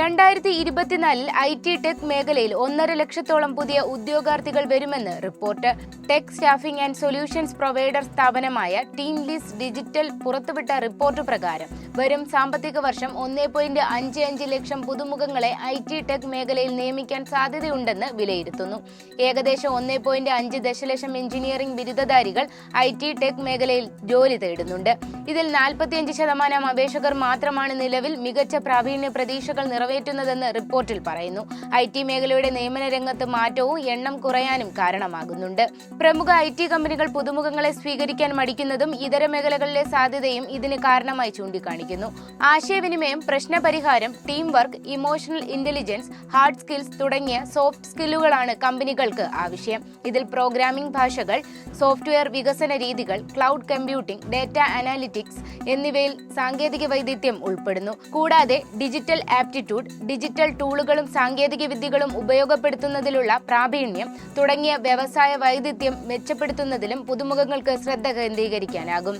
രണ്ടായിരത്തി ഇരുപത്തിനാലിൽ I T tech മേഖലയിൽ ഒന്നര ലക്ഷത്തോളം പുതിയ ഉദ്യോഗാർത്ഥികൾ വരുമെന്ന് report. Tech staffing and solutions provider സ്ഥാപനമായ ടീം ലീസ് ഡിജിറ്റൽ പുറത്തുവിട്ട റിപ്പോർട്ട് പ്രകാരം വരും സാമ്പത്തിക വർഷം ഒന്നേ പോയിന്റ് അഞ്ച് അഞ്ച് ലക്ഷം പുതുമുഖങ്ങളെ ഐ ടി ടെക് മേഖലയിൽ നിയമിക്കാൻ സാധ്യതയുണ്ടെന്ന് വിലയിരുത്തുന്നു. ഏകദേശം ഒന്നേ പോയിന്റ് അഞ്ച് ദശലക്ഷം എഞ്ചിനീയറിംഗ് ബിരുദധാരികൾ ഐ ടി ടെക് മേഖലയിൽ ജോലി തേടുന്നുണ്ട്. ഇതിൽ നാൽപ്പത്തിയഞ്ച് ശതമാനം അപേക്ഷകർ മാത്രമാണ് നിലവിൽ മികച്ച പ്രാവീണ്യ പ്രതീക്ഷകൾ നിറവേറ്റുന്നതെന്ന് റിപ്പോർട്ടിൽ പറയുന്നു. ഐ ടി മേഖലയുടെ നിയമന രംഗത്ത് മാറ്റവും എണ്ണം കുറയാനും കാരണമാകുന്നുണ്ട്. പ്രമുഖ ഐ ടി കമ്പനികൾ പുതുമുഖങ്ങളെ സ്വീകരിക്കാൻ മടിക്കുന്നതും ഇതര മേഖലകളിലെ സാധ്യതയും ഇതിന് കാരണമായി ചൂണ്ടിക്കാണിക്കുന്നു. ആശയവിനിമയം പ്രശ്നപരിഹാരം teamwork emotional intelligence hard skills തുടങ്ങിയ സോഫ്റ്റ് സ്കില്ലുകളാണ് കമ്പനികൾക്ക് ആവശ്യം. ഇതിൽ പ്രോഗ്രാമിംഗ് ഭാഷകൾ സോഫ്റ്റ്വെയർ വികസന രീതികൾ ക്ലൗഡ് കമ്പ്യൂട്ടിംഗ് ഡാറ്റ അനാലിറ്റിക്സ് എന്നിവയിൽ സാങ്കേതിക വൈദഗ്ധ്യം ഉൾപ്പെടുന്നു. കൂടാതെ ഡിജിറ്റൽ ആപ്റ്റിറ്റ്യൂഡ് ഡിജിറ്റൽ ടൂളുകളും സാങ്കേതിക വിദ്യകളും ഉപയോഗപ്പെടുത്തുന്നതിലുള്ള പ്രാവീണ്യം തുടങ്ങിയ വ്യവസായ വൈദഗ്ധ്യം മെച്ചപ്പെടുത്തുന്നതിലും പുതുമുഖങ്ങൾക്ക് ശ്രദ്ധ കേന്ദ്രീകരിക്കാനാകും.